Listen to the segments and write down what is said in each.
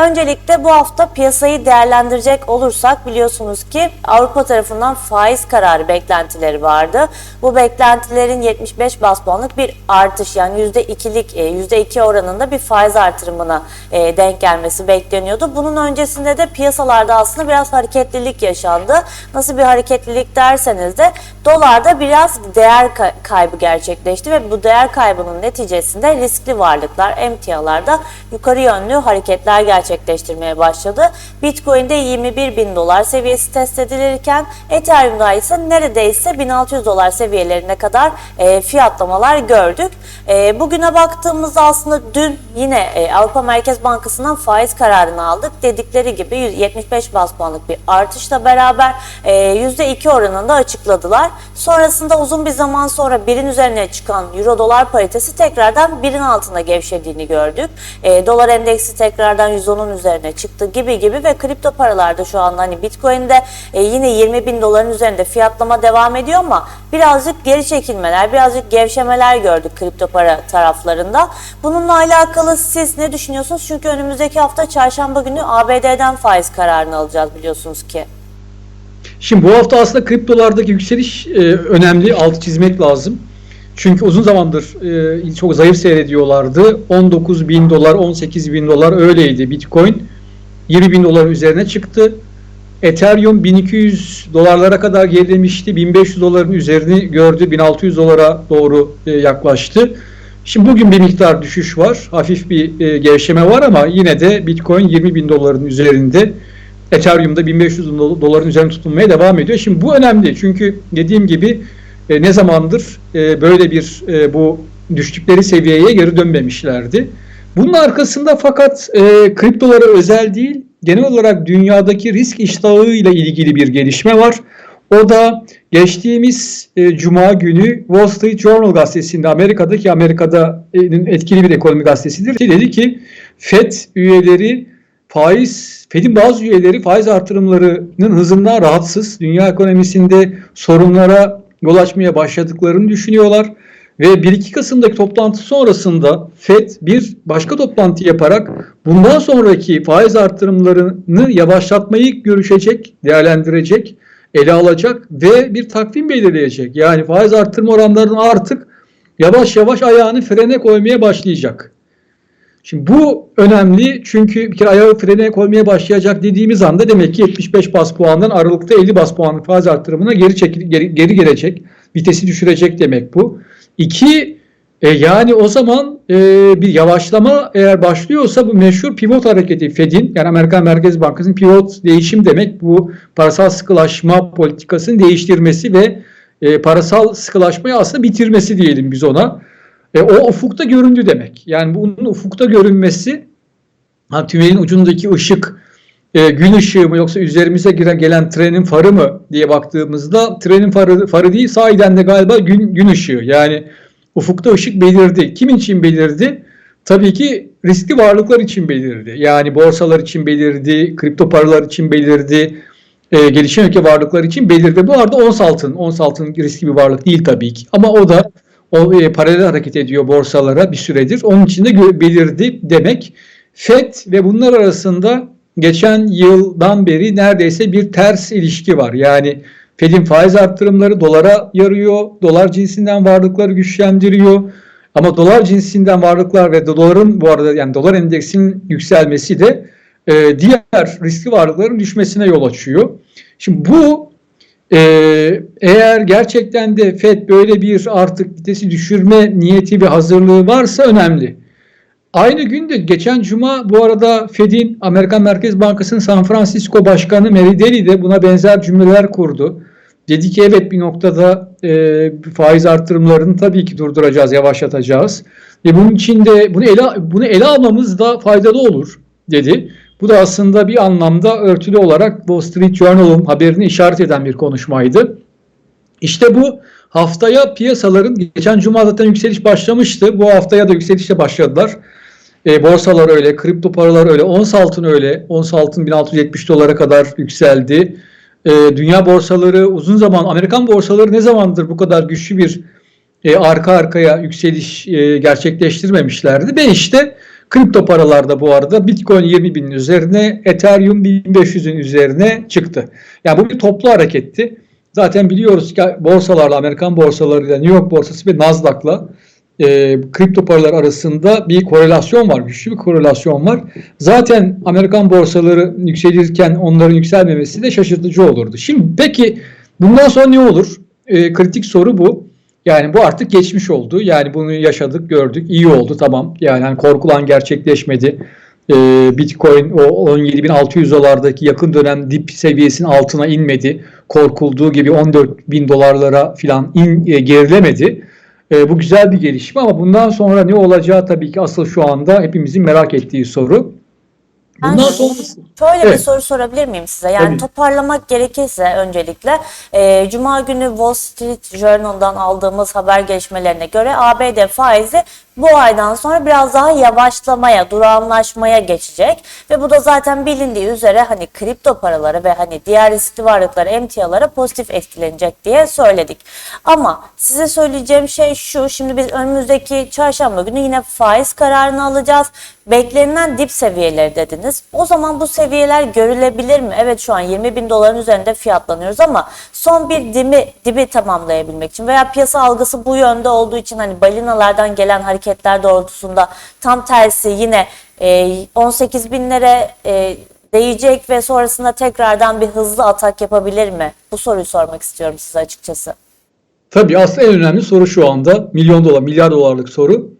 Öncelikle bu hafta piyasayı değerlendirecek olursak biliyorsunuz ki Avrupa tarafından faiz kararı beklentileri vardı. Bu beklentilerin 75 bas puanlık bir artış yani %2'lik e, %2 oranında bir faiz artırımına e, denk gelmesi bekleniyordu. Bunun öncesinde de piyasalarda aslında biraz hareketlilik yaşandı. Nasıl bir hareketlilik derseniz de dolarda biraz değer ka- kaybı gerçekleşti ve bu değer kaybının neticesinde riskli varlıklar emtialarda yukarı yönlü hareketler gerçekleştirmeye başladı. Bitcoin'de 21 bin dolar seviyesi test edilirken Ethereum'da ise neredeyse 1600 dolar seviyelerine kadar e, fiyatlamalar gördük. E, bugüne baktığımızda aslında dün yine e, Avrupa Merkez Bankası'ndan faiz kararını aldık. Dedikleri gibi 175 bas puanlık bir artışla beraber e, %2 oranında açıkladılar. Sonrasında uzun bir zaman sonra birin üzerine çıkan euro dolar paritesi tekrardan birin altında gevşediğini gördük. E, dolar endeksi tekrardan 110'un üzerine çıktı gibi gibi ve kripto paralarda şu anda hani Bitcoin'de e, yine 20 bin doların üzerinde fiyatlama devam ediyor ama birazcık geri çekilmeler, birazcık gevşemeler gördük kripto para taraflarında. Bununla alakalı siz ne düşünüyorsunuz? Çünkü önümüzdeki hafta çarşamba günü ABD'den faiz kararını alacağız biliyorsunuz ki. Şimdi bu hafta aslında kriptolardaki yükseliş e, önemli. Altı çizmek lazım. Çünkü uzun zamandır e, çok zayıf seyrediyorlardı. 19 bin dolar, 18 bin dolar öyleydi. Bitcoin 20 bin doların üzerine çıktı. Ethereum 1200 dolarlara kadar gerilemişti. 1500 doların üzerini gördü. 1600 dolara doğru e, yaklaştı. Şimdi bugün bir miktar düşüş var. Hafif bir e, gevşeme var ama yine de Bitcoin 20 bin doların üzerinde. Ethereum'da 1500 do- doların üzerine tutunmaya devam ediyor. Şimdi bu önemli çünkü dediğim gibi e, ne zamandır e, böyle bir e, bu düştükleri seviyeye geri dönmemişlerdi. Bunun arkasında fakat e, kriptolara özel değil, genel olarak dünyadaki risk iştahı ile ilgili bir gelişme var. O da geçtiğimiz e, Cuma günü Wall Street Journal gazetesinde Amerika'daki Amerika'da e, etkili bir ekonomi gazetesidir. Dedi ki FED üyeleri faiz, Fed'in bazı üyeleri faiz artırımlarının hızından rahatsız. Dünya ekonomisinde sorunlara yol açmaya başladıklarını düşünüyorlar. Ve 1-2 Kasım'daki toplantı sonrasında FED bir başka toplantı yaparak bundan sonraki faiz artırımlarını yavaşlatmayı görüşecek, değerlendirecek, ele alacak ve bir takvim belirleyecek. Yani faiz artırma oranlarının artık yavaş yavaş ayağını frene koymaya başlayacak. Şimdi bu önemli çünkü bir kere ayağı frene koymaya başlayacak dediğimiz anda demek ki 75 bas puandan Aralık'ta 50 bas puanlık faiz artırımına geri, çekil, geri, geri gelecek. Vitesi düşürecek demek bu. İki, e, yani o zaman e, bir yavaşlama eğer başlıyorsa bu meşhur pivot hareketi Fed'in yani Amerikan Merkez Bankası'nın pivot değişim demek bu parasal sıkılaşma politikasını değiştirmesi ve e, parasal sıkılaşmayı aslında bitirmesi diyelim biz ona. E, o ufukta göründü demek. Yani bunun ufukta görünmesi ha, tünelin ucundaki ışık e, gün ışığı mı yoksa üzerimize giren gelen trenin farı mı diye baktığımızda trenin farı, farı değil sahiden de galiba gün, gün ışığı. Yani ufukta ışık belirdi. Kim için belirdi? Tabii ki riskli varlıklar için belirdi. Yani borsalar için belirdi, kripto paralar için belirdi, e, gelişen ülke varlıklar için belirdi. Bu arada ons altın, ons altın riskli bir varlık değil tabii ki. Ama o da o e, paralel hareket ediyor borsalara bir süredir. Onun için de belirdi demek. FED ve bunlar arasında geçen yıldan beri neredeyse bir ters ilişki var. Yani Fed'in faiz arttırımları dolara yarıyor, dolar cinsinden varlıkları güçlendiriyor. Ama dolar cinsinden varlıklar ve doların bu arada yani dolar endeksinin yükselmesi de e, diğer riskli varlıkların düşmesine yol açıyor. Şimdi bu ee, eğer gerçekten de FED böyle bir artık vitesi düşürme niyeti ve hazırlığı varsa önemli. Aynı günde geçen cuma bu arada Fed'in Amerikan Merkez Bankası'nın San Francisco Başkanı Mary Daly de buna benzer cümleler kurdu. Dedi ki evet bir noktada e, faiz artırımlarını tabii ki durduracağız, yavaşlatacağız. Ve bunun için de bunu ele, bunu ele almamız da faydalı olur dedi. Bu da aslında bir anlamda örtülü olarak Wall Street Journal'ın haberini işaret eden bir konuşmaydı. İşte bu haftaya piyasaların geçen cuma zaten yükseliş başlamıştı. Bu haftaya da yükselişle başladılar. E, borsalar öyle, kripto paralar öyle, ons altın öyle. Ons altın 1670 dolara kadar yükseldi. E, dünya borsaları uzun zaman, Amerikan borsaları ne zamandır bu kadar güçlü bir e, arka arkaya yükseliş e, gerçekleştirmemişlerdi. Ve işte Kripto paralarda bu arada Bitcoin 20 binin üzerine, Ethereum 1500'ün üzerine çıktı. Yani bu bir toplu hareketti. Zaten biliyoruz ki borsalarla, Amerikan borsalarıyla, New York borsası ve Nasdaq'la e, kripto paralar arasında bir korelasyon var, güçlü bir korelasyon var. Zaten Amerikan borsaları yükselirken onların yükselmemesi de şaşırtıcı olurdu. Şimdi peki bundan sonra ne olur? E, kritik soru bu. Yani bu artık geçmiş oldu. Yani bunu yaşadık, gördük. iyi oldu tamam. Yani hani korkulan gerçekleşmedi. E, Bitcoin o 17.600 dolardaki yakın dönem dip seviyesinin altına inmedi. Korkulduğu gibi 14.000 dolarlara falan in, e, gerilemedi. E, bu güzel bir gelişme ama bundan sonra ne olacağı tabii ki asıl şu anda hepimizin merak ettiği soru. Bundan Ben sonrası. Şöyle bir Evet. soru sorabilir miyim size? Yani Tabii. toparlamak gerekirse öncelikle e, Cuma günü Wall Street Journal'dan aldığımız haber gelişmelerine göre ABD faizi bu aydan sonra biraz daha yavaşlamaya, durağanlaşmaya geçecek ve bu da zaten bilindiği üzere hani kripto paraları ve hani diğer riskli varlıkları, emtialara pozitif etkilenecek diye söyledik. Ama size söyleyeceğim şey şu, şimdi biz önümüzdeki çarşamba günü yine faiz kararını alacağız. Beklenilen dip seviyeleri dediniz. O zaman bu seviyeler görülebilir mi? Evet şu an 20 bin doların üzerinde fiyatlanıyoruz ama son bir dibi, dibi tamamlayabilmek için veya piyasa algısı bu yönde olduğu için hani balinalardan gelen hareketler doğrultusunda tam tersi yine e, 18 binlere e, değecek ve sonrasında tekrardan bir hızlı atak yapabilir mi? Bu soruyu sormak istiyorum size açıkçası. Tabii aslında en önemli soru şu anda milyon dolar, milyar dolarlık soru.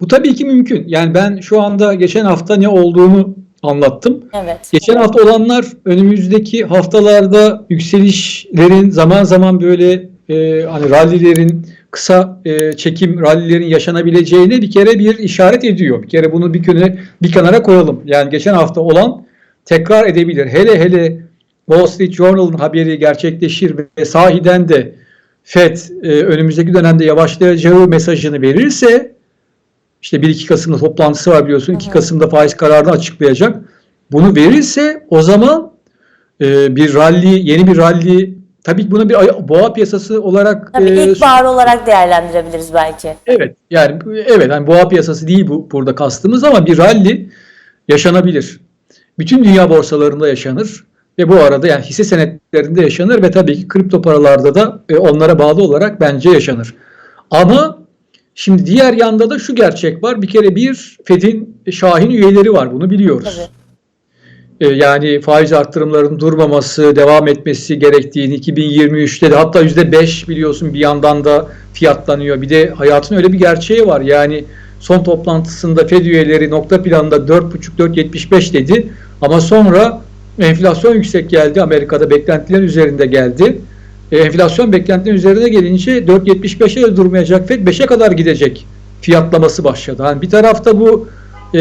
Bu tabii ki mümkün. Yani ben şu anda geçen hafta ne olduğunu anlattım. Evet. Geçen hafta olanlar önümüzdeki haftalarda yükselişlerin zaman zaman böyle e, hani rallilerin kısa e, çekim rallilerin yaşanabileceğine bir kere bir işaret ediyor. Bir kere bunu bir köne bir kenara koyalım. Yani geçen hafta olan tekrar edebilir. Hele hele Wall Street Journal'ın haberi gerçekleşir ve sahiden de FED e, önümüzdeki dönemde yavaşlayacağı mesajını verirse işte 1-2 Kasım'da toplantısı var biliyorsun. 2 Kasım'da faiz kararını açıklayacak. Bunu verirse o zaman e, bir rally, yeni bir rally tabii ki bunu bir boğa piyasası olarak Tabii e, ilkbahar olarak değerlendirebiliriz belki. Evet yani evet hani boğa piyasası değil bu burada kastımız ama bir rally yaşanabilir. Bütün dünya borsalarında yaşanır ve bu arada yani hisse senetlerinde yaşanır ve tabii ki kripto paralarda da e, onlara bağlı olarak bence yaşanır. Ama şimdi diğer yanda da şu gerçek var. Bir kere bir Fed'in şahin üyeleri var bunu biliyoruz. Tabii. E, yani faiz arttırımlarının durmaması, devam etmesi gerektiğini 2023'te de hatta %5 biliyorsun bir yandan da fiyatlanıyor. Bir de hayatın öyle bir gerçeği var. Yani son toplantısında Fed üyeleri nokta planında 4,5-4,75 dedi. Ama sonra enflasyon yüksek geldi. Amerika'da beklentilerin üzerinde geldi. E, enflasyon beklentilerin üzerine gelince 4.75'e de durmayacak Fed 5'e kadar gidecek fiyatlaması başladı. Hani bir tarafta bu e,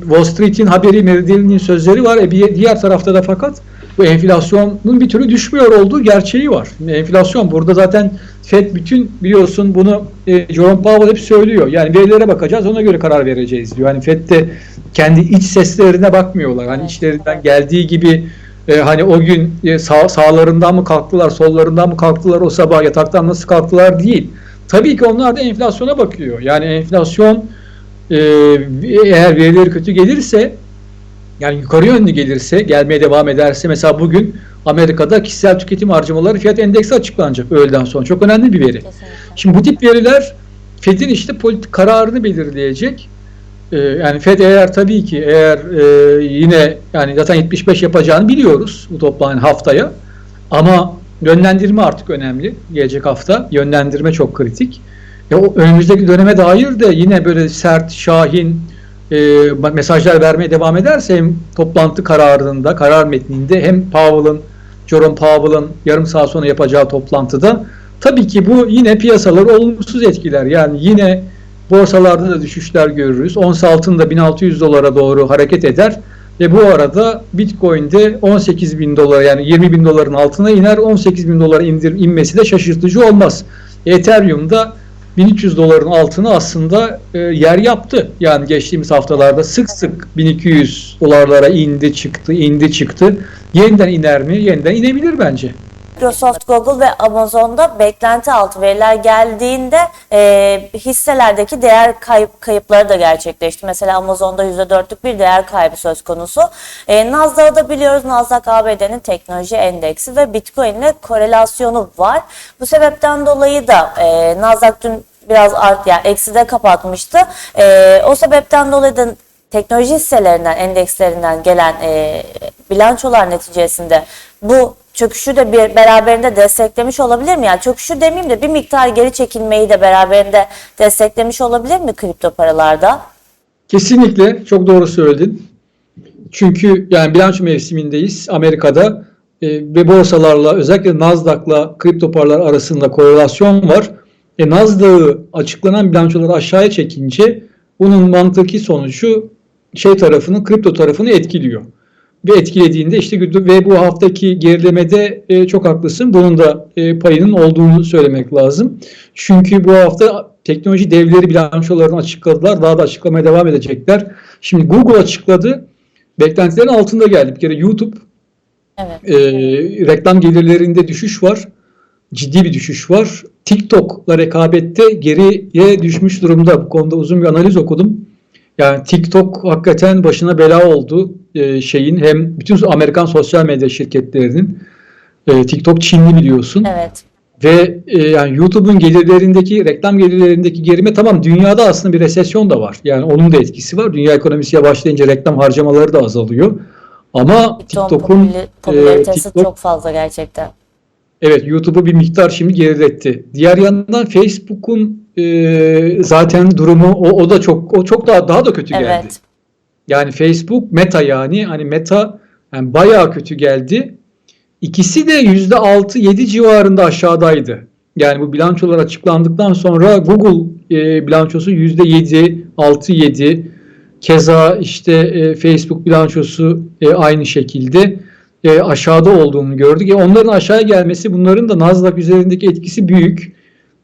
Wall Street'in haberi Meridian'in sözleri var. E, bir diğer tarafta da fakat bu enflasyonun bir türlü düşmüyor olduğu gerçeği var. Enflasyon burada zaten Fed bütün biliyorsun bunu e, Jerome Powell hep söylüyor. Yani verilere bakacağız ona göre karar vereceğiz diyor. Hani Fed de kendi iç seslerine bakmıyorlar. Hani içlerinden geldiği gibi e, hani o gün e, sağ, sağlarından mı kalktılar, sollarından mı kalktılar o sabah yataktan nasıl kalktılar değil. Tabii ki onlar da enflasyona bakıyor. Yani enflasyon e, eğer verileri kötü gelirse yani yukarı yönlü gelirse, gelmeye devam ederse mesela bugün Amerika'da kişisel tüketim harcamaları fiyat endeksi açıklanacak öğleden sonra. Çok önemli bir veri. Kesinlikle. Şimdi bu tip veriler Fed'in işte politik kararını belirleyecek. Ee, yani Fed eğer tabii ki eğer e, yine yani zaten 75 yapacağını biliyoruz bu toplantı haftaya. Ama yönlendirme artık önemli gelecek hafta. Yönlendirme çok kritik. E, o önümüzdeki döneme dair de yine böyle sert, şahin e, mesajlar vermeye devam ederse hem toplantı kararında, karar metninde hem Powell'ın, Jerome Powell'ın yarım saat sonra yapacağı toplantıda tabii ki bu yine piyasaları olumsuz etkiler. Yani yine borsalarda da düşüşler görürüz. Ons altında 1600 dolara doğru hareket eder. Ve bu arada Bitcoin'de 18 bin dolara yani 20 bin doların altına iner. 18 bin dolara indir, inmesi de şaşırtıcı olmaz. Ethereum'da 1300 doların altına aslında e, yer yaptı. Yani geçtiğimiz haftalarda sık sık 1200 dolarlara indi çıktı, indi çıktı. Yeniden iner mi? Yeniden inebilir bence. Microsoft, Google ve Amazon'da beklenti altı veriler geldiğinde e, hisselerdeki değer kayıp, kayıpları da gerçekleşti. Mesela Amazon'da %4'lük bir değer kaybı söz konusu. E, Nasdaq'ı da biliyoruz. Nasdaq ABD'nin teknoloji endeksi ve Bitcoin ile korelasyonu var. Bu sebepten dolayı da e, Nasdaq dün biraz art yani ekside kapatmıştı. E, o sebepten dolayı da teknoloji hisselerinden, endekslerinden gelen e, bilançolar neticesinde bu çöküşü de bir beraberinde desteklemiş olabilir mi? Yani çöküşü demeyeyim de bir miktar geri çekilmeyi de beraberinde desteklemiş olabilir mi kripto paralarda? Kesinlikle çok doğru söyledin. Çünkü yani bilanço mevsimindeyiz Amerika'da e, ve borsalarla özellikle Nasdaq'la kripto paralar arasında korelasyon var. E, Nasdaq'ı açıklanan bilançoları aşağıya çekince bunun mantıki sonucu şey tarafını, kripto tarafını etkiliyor. Ve etkilediğinde işte ve bu haftaki gerilemede e, çok haklısın. Bunun da e, payının olduğunu söylemek lazım. Çünkü bu hafta teknoloji devleri bilançolarını açıkladılar. Daha da açıklamaya devam edecekler. Şimdi Google açıkladı. Beklentilerin altında geldi. Bir kere YouTube Evet. e, reklam gelirlerinde düşüş var. Ciddi bir düşüş var. TikTok'la rekabette geriye düşmüş durumda. Bu konuda uzun bir analiz okudum. Yani TikTok hakikaten başına bela oldu e, şeyin hem bütün Amerikan sosyal medya şirketlerinin e, TikTok Çinli biliyorsun Evet. ve e, yani YouTube'un gelirlerindeki reklam gelirlerindeki gerime tamam dünyada aslında bir resesyon da var. Yani onun da etkisi var. Dünya ekonomisi yavaşlayınca reklam harcamaları da azalıyor. Ama TikTok'un popüli- popülaritesi e, TikTok- çok fazla gerçekten. Evet YouTube'u bir miktar şimdi geriletti. Diğer yandan Facebook'un e, zaten durumu o, o da çok o çok daha daha da kötü geldi. Evet. Yani Facebook Meta yani hani Meta yani bayağı kötü geldi. İkisi de yüzde altı yedi civarında aşağıdaydı. Yani bu bilançolar açıklandıktan sonra Google e, bilançosu yüzde yedi, altı yedi. Keza işte e, Facebook bilançosu e, aynı şekilde e, aşağıda olduğunu gördük. E, onların aşağıya gelmesi bunların da Nasdaq üzerindeki etkisi büyük.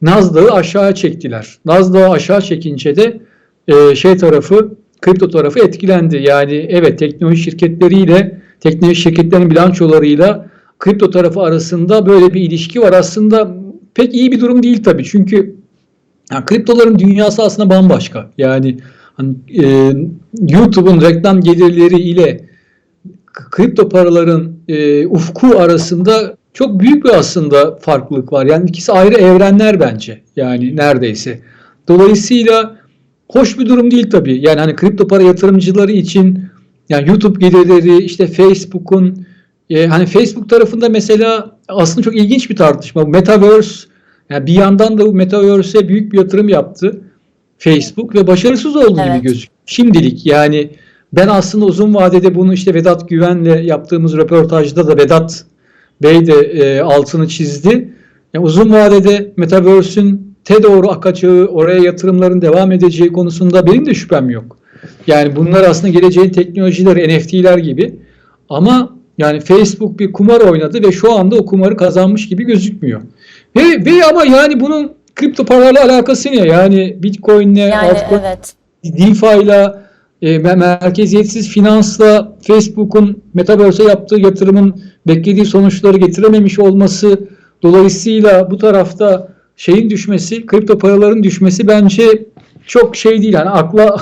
Nasdaq'ı aşağı çektiler. Nasdaq'ı aşağı çekince de e, şey tarafı kripto tarafı etkilendi. Yani evet teknoloji şirketleriyle teknoloji şirketlerinin bilançolarıyla kripto tarafı arasında böyle bir ilişki var. Aslında pek iyi bir durum değil tabii. Çünkü yani kriptoların dünyası aslında bambaşka. Yani hani, e, YouTube'un reklam gelirleri ile kripto paraların e, ufku arasında çok büyük bir aslında farklılık var. Yani ikisi ayrı evrenler bence. Yani neredeyse. Dolayısıyla hoş bir durum değil tabii. Yani hani kripto para yatırımcıları için yani YouTube gelirleri işte Facebook'un e, hani Facebook tarafında mesela aslında çok ilginç bir tartışma. Metaverse yani bir yandan da bu Metaverse'e büyük bir yatırım yaptı Facebook ve başarısız oldu Evet. gibi gözüküyor. Şimdilik yani ben aslında uzun vadede bunu işte Vedat Güven'le yaptığımız röportajda da Vedat Bey de e, altını çizdi. Yani uzun vadede Metaverse'ün te doğru akacağı, oraya yatırımların devam edeceği konusunda benim de şüphem yok. Yani bunlar aslında geleceğin teknolojileri, NFT'ler gibi. Ama yani Facebook bir kumar oynadı ve şu anda o kumarı kazanmış gibi gözükmüyor. Ve, ve ama yani bunun kripto paralarla alakası ne? Yani Bitcoin'le, Yani altcoin, evet. DeFi'la, e, me- merkeziyetsiz finansla Facebook'un Metaverse'e yaptığı yatırımın beklediği sonuçları getirememiş olması dolayısıyla bu tarafta şeyin düşmesi, kripto paraların düşmesi bence çok şey değil. Yani akla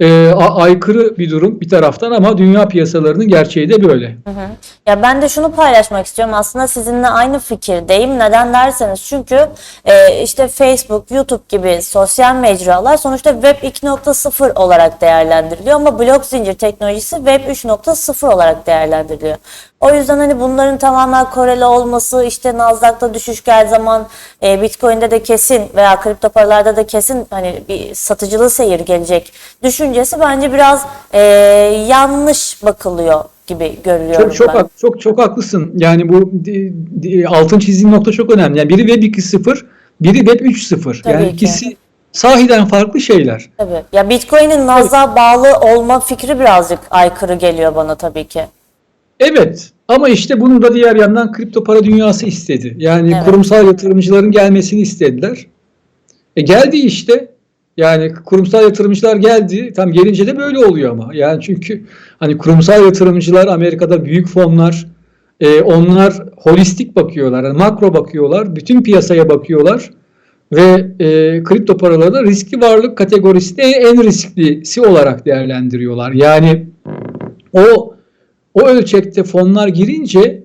e, aykırı bir durum bir taraftan ama dünya piyasalarının gerçeği de böyle. Hı hı. Ya ben de şunu paylaşmak istiyorum. Aslında sizinle aynı fikirdeyim. Neden derseniz çünkü e, işte Facebook, YouTube gibi sosyal mecralar sonuçta Web 2.0 olarak değerlendiriliyor ama blok zincir teknolojisi Web 3.0 olarak değerlendiriliyor. O yüzden hani bunların tamamen koreli olması, işte Nasdaq'ta düşüş geldiği zaman e, Bitcoin'de de kesin veya kripto paralarda da kesin hani bir satıcılı seyir gelecek düşüncesi bence biraz e, yanlış bakılıyor gibi görüyorum Çok çok ben. çok çok haklısın. Yani bu di- di- altın çizdiğin nokta çok önemli. Yani biri Web 2.0, biri Web 3.0. Tabii Yani ki. ikisi sahiden farklı şeyler. Tabii. Ya Bitcoin'in Nasdaq'a bağlı olma fikri birazcık aykırı geliyor bana tabii ki. Evet ama işte bunu da diğer yandan kripto para dünyası istedi. Yani Evet. kurumsal yatırımcıların gelmesini istediler. E geldi işte. Yani kurumsal yatırımcılar geldi. Tam gelince de böyle oluyor ama. Yani çünkü hani kurumsal yatırımcılar Amerika'da büyük fonlar e, onlar holistik bakıyorlar, yani makro bakıyorlar, bütün piyasaya bakıyorlar ve e, kripto paraları da riskli varlık kategorisinde en risklisi olarak değerlendiriyorlar. Yani o o ölçekte fonlar girince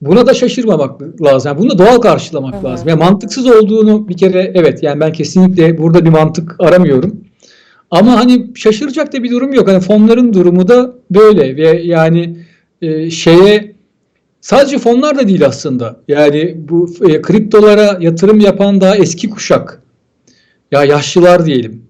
buna da şaşırmamak lazım. Yani bunu da doğal karşılamak hı. lazım. Yani mantıksız olduğunu bir kere evet yani ben kesinlikle burada bir mantık aramıyorum. Ama hani şaşıracak da bir durum yok. Hani fonların durumu da böyle ve yani e, şeye sadece fonlar da değil aslında. Yani bu e, kriptolara yatırım yapan daha eski kuşak. Ya yaşlılar diyelim.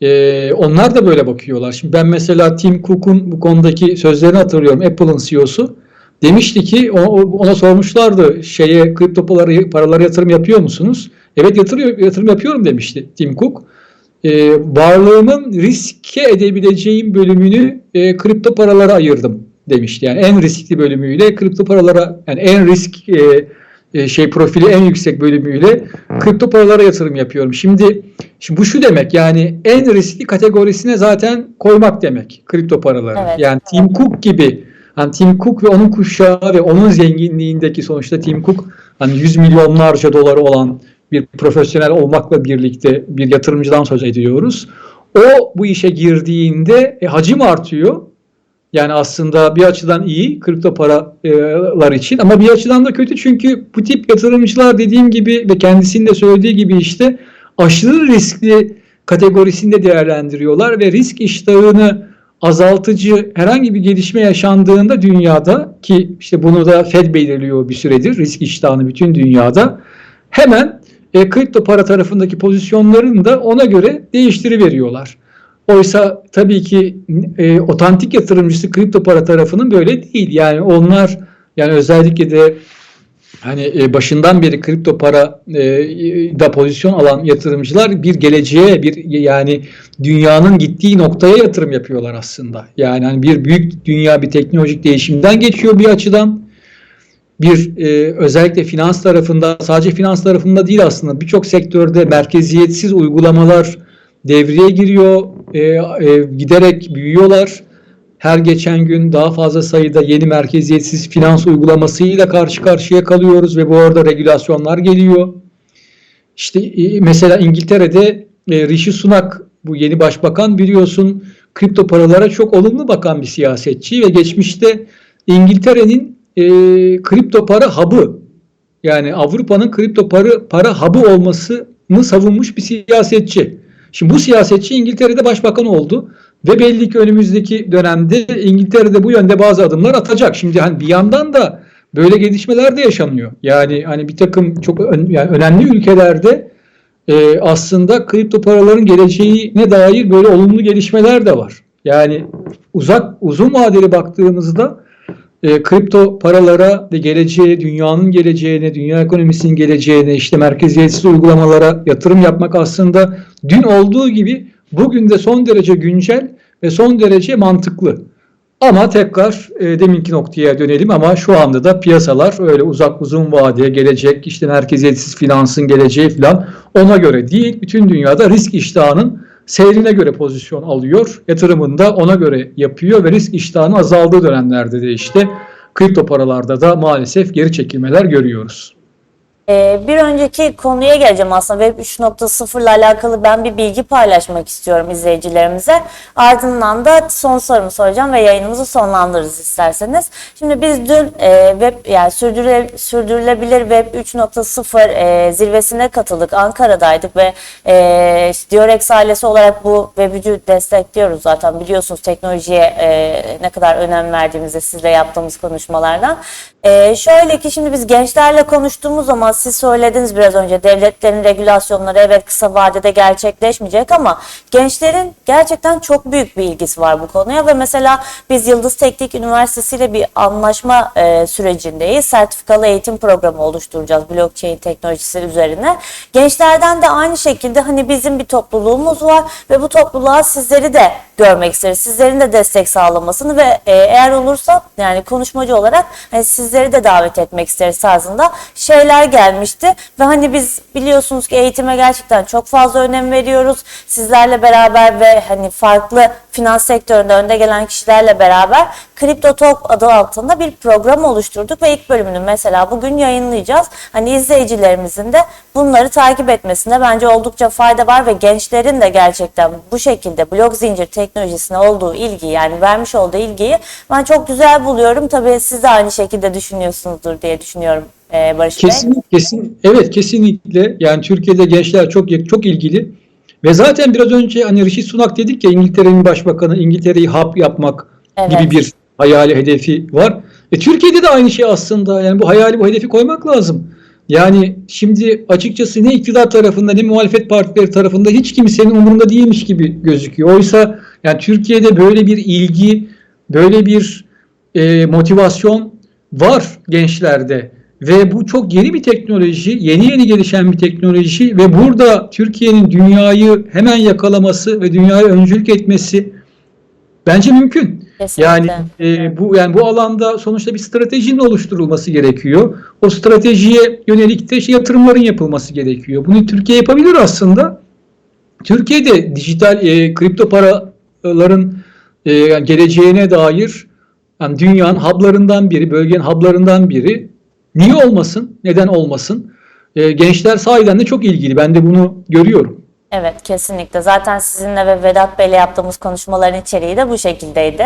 E, onlar da böyle bakıyorlar. Şimdi ben mesela Tim Cook'un bu konudaki sözlerini hatırlıyorum. Apple'ın CEO'su. Demişti ki ona sormuşlardı şeye kripto paraları, paralara yatırım yapıyor musunuz? Evet yatırıyor, yatırım yapıyorum demişti Tim Cook. E, varlığımın riske edebileceğim bölümünü e, kripto paralara ayırdım demişti. Yani en riskli bölümüyle kripto paralara yani en risk e, e, şey profili en yüksek bölümüyle kripto paralara yatırım yapıyorum. Şimdi şimdi bu şu demek yani en riskli kategorisine zaten koymak demek kripto paraları. Evet, yani Tim Cook gibi hani Tim Cook ve onun kuşağı ve onun zenginliğindeki sonuçta Tim Cook hani yüz milyonlarca doları olan bir profesyonel olmakla birlikte bir yatırımcıdan söz ediyoruz. O bu işe girdiğinde e, hacim artıyor. Yani aslında bir açıdan iyi kripto paralar için ama bir açıdan da kötü çünkü bu tip yatırımcılar dediğim gibi ve kendisinin de söylediği gibi işte aşırı riskli kategorisinde değerlendiriyorlar ve risk iştahını azaltıcı herhangi bir gelişme yaşandığında dünyada ki işte bunu da Fed belirliyor bir süredir risk iştahını bütün dünyada hemen e, kripto para tarafındaki pozisyonlarını da ona göre değiştiriveriyorlar. Oysa tabii ki e, otantik yatırımcısı kripto para tarafının böyle değil. Yani onlar yani özellikle de hani e, başından beri kripto para e, da pozisyon alan yatırımcılar bir geleceğe bir yani dünyanın gittiği noktaya yatırım yapıyorlar aslında. Yani hani bir büyük dünya bir teknolojik değişimden geçiyor bir açıdan. Bir e, özellikle finans tarafında sadece finans tarafında değil aslında birçok sektörde merkeziyetsiz uygulamalar devreye giriyor, e, e, giderek büyüyorlar. Her geçen gün daha fazla sayıda yeni merkeziyetsiz finans uygulamasıyla karşı karşıya kalıyoruz ve bu arada regülasyonlar geliyor. İşte e, mesela İngiltere'de e, Rishi Sunak bu yeni başbakan biliyorsun kripto paralara çok olumlu bakan bir siyasetçi ve geçmişte İngiltere'nin e, kripto para hub'ı yani Avrupa'nın kripto para, para hub'ı olmasını savunmuş bir siyasetçi. Şimdi bu siyasetçi İngiltere'de başbakan oldu ve belli ki önümüzdeki dönemde İngiltere'de bu yönde bazı adımlar atacak. Şimdi hani bir yandan da böyle gelişmeler de yaşanıyor. Yani hani bir takım çok ön- yani önemli ülkelerde e, aslında kripto paraların geleceğine dair böyle olumlu gelişmeler de var. Yani uzak uzun vadeli baktığımızda e, kripto paralara ve geleceğe, dünyanın geleceğine, dünya ekonomisinin geleceğine, işte merkeziyetsiz uygulamalara yatırım yapmak aslında dün olduğu gibi bugün de son derece güncel ve son derece mantıklı. Ama tekrar e, deminki noktaya dönelim ama şu anda da piyasalar öyle uzak uzun vadeye gelecek işte merkeziyetsiz finansın geleceği falan ona göre değil. Bütün dünyada risk iştahının seyrine göre pozisyon alıyor. Yatırımını da ona göre yapıyor ve risk iştahının azaldığı dönemlerde de işte kripto paralarda da maalesef geri çekilmeler görüyoruz. Ee, bir önceki konuya geleceğim aslında Web 3.0 ile alakalı ben bir bilgi paylaşmak istiyorum izleyicilerimize. Ardından da son sorumu soracağım ve yayınımızı sonlandırırız isterseniz. Şimdi biz dün e, web yani sürdürüle, sürdürülebilir Web 3.0 e, zirvesine katıldık. Ankara'daydık ve e, işte Diorex ailesi olarak bu Web 3'ü destekliyoruz zaten biliyorsunuz teknolojiye e, ne kadar önem verdiğimizi sizle yaptığımız konuşmalardan. E, şöyle ki şimdi biz gençlerle konuştuğumuz zaman siz söylediniz biraz önce devletlerin regülasyonları evet kısa vadede gerçekleşmeyecek ama gençlerin gerçekten çok büyük bir ilgisi var bu konuya ve mesela biz Yıldız Teknik Üniversitesi ile bir anlaşma e, sürecindeyiz. Sertifikalı eğitim programı oluşturacağız blockchain teknolojisi üzerine. Gençlerden de aynı şekilde hani bizim bir topluluğumuz var ve bu topluluğa sizleri de görmek isteriz. Sizlerin de destek sağlamasını ve e, eğer olursa yani konuşmacı olarak hani sizleri de davet etmek isteriz tarzında şeyler gelmişti ve hani biz biliyorsunuz ki eğitime gerçekten çok fazla önem veriyoruz. Sizlerle beraber ve hani farklı finans sektöründe önde gelen kişilerle beraber Crypto Talk adı altında bir program oluşturduk ve ilk bölümünü mesela bugün yayınlayacağız. Hani izleyicilerimizin de bunları takip etmesinde bence oldukça fayda var ve gençlerin de gerçekten bu şekilde blok zincir teknolojisine olduğu ilgi yani vermiş olduğu ilgiyi ben çok güzel buluyorum. Tabii siz de aynı şekilde düşünüyorsunuzdur diye düşünüyorum e, Barış Bey. Kesin, kesin, evet kesinlikle. Yani Türkiye'de gençler çok çok ilgili. Ve zaten biraz önce hani Rishi Sunak dedik ya İngiltere'nin başbakanı İngiltere'yi hap yapmak Evet. gibi bir hayali hedefi var. E, Türkiye'de de aynı şey aslında. Yani bu hayali bu hedefi koymak lazım. Yani şimdi açıkçası ne iktidar tarafında ne muhalefet partileri tarafında hiç kimsenin umurunda değilmiş gibi gözüküyor. Oysa yani Türkiye'de böyle bir ilgi, böyle bir e, motivasyon var gençlerde ve bu çok yeni bir teknoloji, yeni yeni gelişen bir teknoloji ve burada Türkiye'nin dünyayı hemen yakalaması ve dünyaya öncülük etmesi bence mümkün. Kesinlikle. Yani e, bu yani bu alanda sonuçta bir stratejinin oluşturulması gerekiyor. O stratejiye yönelik de şey, yatırımların yapılması gerekiyor. Bunu Türkiye yapabilir aslında. Türkiye'de dijital e, kripto paraların e, yani geleceğine dair yani dünyanın hub'larından biri, bölgenin hub'larından biri. Niye olmasın? Neden olmasın? E, gençler sahiden de çok ilgili. Ben de bunu görüyorum. Evet kesinlikle. Zaten sizinle ve Vedat Bey'le yaptığımız konuşmaların içeriği de bu şekildeydi.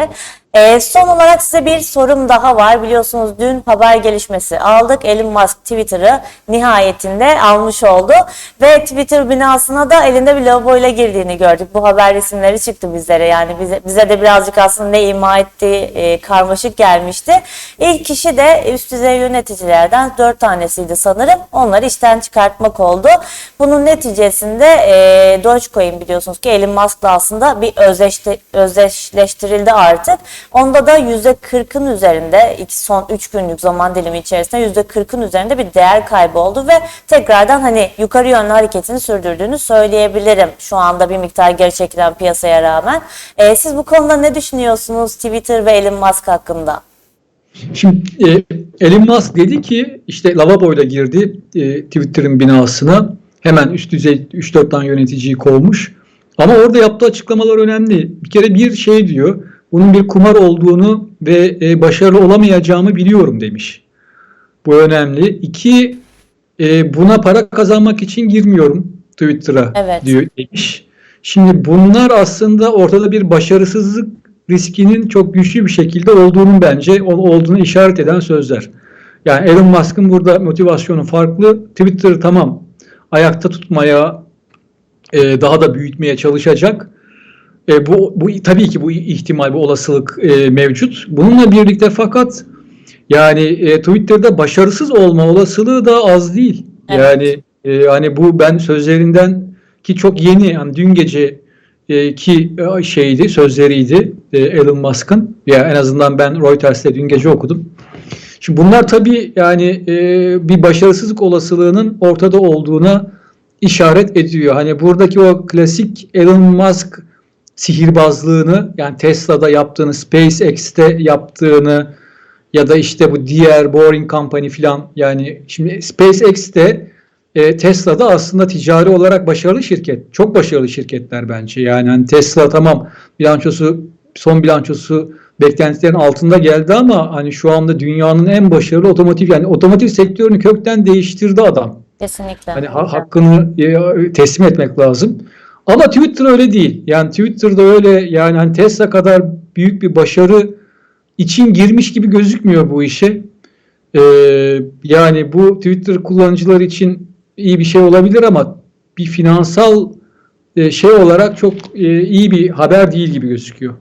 Ee, son olarak size bir sorum daha var. Biliyorsunuz dün haber gelişmesi aldık. Elon Musk Twitter'ı nihayetinde almış oldu. Ve Twitter binasına da elinde bir logoyla girdiğini gördük. Bu haber resimleri çıktı bizlere. Yani bize, bize de birazcık aslında ne ima ettiği e, karmaşık gelmişti. İlk kişi de üst düzey yöneticilerden dört tanesiydi sanırım. Onları işten çıkartmak oldu. Bunun neticesinde e, Dogecoin biliyorsunuz ki Elon Musk'la aslında bir özdeşti, özdeşleştirildi artık. Onda da %40'ın üzerinde son 3 günlük zaman dilimi içerisinde %40'ın üzerinde bir değer kaybı oldu ve tekrardan hani yukarı yönlü hareketini sürdürdüğünü söyleyebilirim. Şu anda bir miktar geri çekilen piyasaya rağmen. E, siz bu konuda ne düşünüyorsunuz Twitter ve Elon Musk hakkında? Şimdi e, Elon Musk dedi ki işte lavaboyla girdi e, Twitter'ın binasına. Hemen üst düzey 3-4 tane yöneticiyi kovmuş. Ama orada yaptığı açıklamalar önemli. Bir kere bir şey diyor. Bunun bir kumar olduğunu ve e, başarılı olamayacağımı biliyorum demiş. Bu önemli. İki, e, buna para kazanmak için girmiyorum Twitter'a Evet. diyor demiş. Şimdi bunlar aslında ortada bir başarısızlık riskinin çok güçlü bir şekilde olduğunu bence ol- olduğunu işaret eden sözler. Yani Elon Musk'ın burada motivasyonu farklı. Twitter'ı tamam ayakta tutmaya e, daha da büyütmeye çalışacak. E, bu, bu tabii ki bu ihtimal, bu olasılık e, mevcut. Bununla birlikte fakat yani e, Twitter'da başarısız olma olasılığı da az değil. Evet. Yani e, hani bu ben sözlerinden ki çok yeni yani dün gece e, ki e, şeydi sözleriydi e, Elon Musk'ın ya en azından ben Reuters'te dün gece okudum. Şimdi bunlar tabii yani e, bir başarısızlık olasılığının ortada olduğuna işaret ediyor. Hani buradaki o klasik Elon Musk sihirbazlığını yani Tesla'da yaptığını, SpaceX'te yaptığını ya da işte bu diğer Boring Company filan yani şimdi SpaceX'te e, Tesla'da aslında ticari olarak başarılı şirket. Çok başarılı şirketler bence. Yani hani Tesla tamam bilançosu son bilançosu beklentilerin altında geldi ama hani şu anda dünyanın en başarılı otomotiv yani otomotiv sektörünü kökten değiştirdi adam. Kesinlikle. Hani ha- hakkını e, teslim etmek lazım. Ama Twitter öyle değil. Yani Twitter'da öyle yani hani Tesla kadar büyük bir başarı için girmiş gibi gözükmüyor bu işe. Ee, yani bu Twitter kullanıcılar için iyi bir şey olabilir ama bir finansal e, şey olarak çok e, iyi bir haber değil gibi gözüküyor.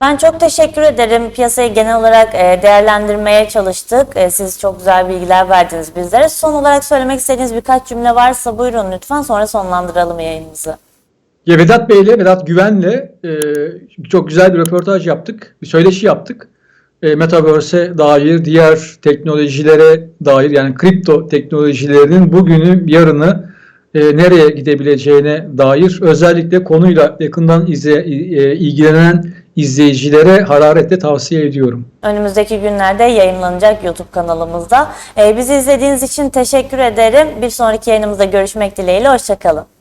Ben çok teşekkür ederim. Piyasayı genel olarak e, değerlendirmeye çalıştık. E, Siz çok güzel bilgiler verdiniz bizlere. Son olarak söylemek istediğiniz birkaç cümle varsa buyurun lütfen. Sonra sonlandıralım yayınımızı. Ya Vedat Bey'le, Vedat Güven'le e, çok güzel bir röportaj yaptık. Bir söyleşi yaptık. E, Metaverse'e dair, diğer teknolojilere dair yani kripto teknolojilerinin bugünü, yarını e, nereye gidebileceğine dair özellikle konuyla yakından ize, e, ilgilenen izleyicilere hararetle tavsiye ediyorum. Önümüzdeki günlerde yayınlanacak YouTube kanalımızda. Ee, bizi izlediğiniz için teşekkür ederim. Bir sonraki yayınımızda görüşmek dileğiyle. Hoşçakalın.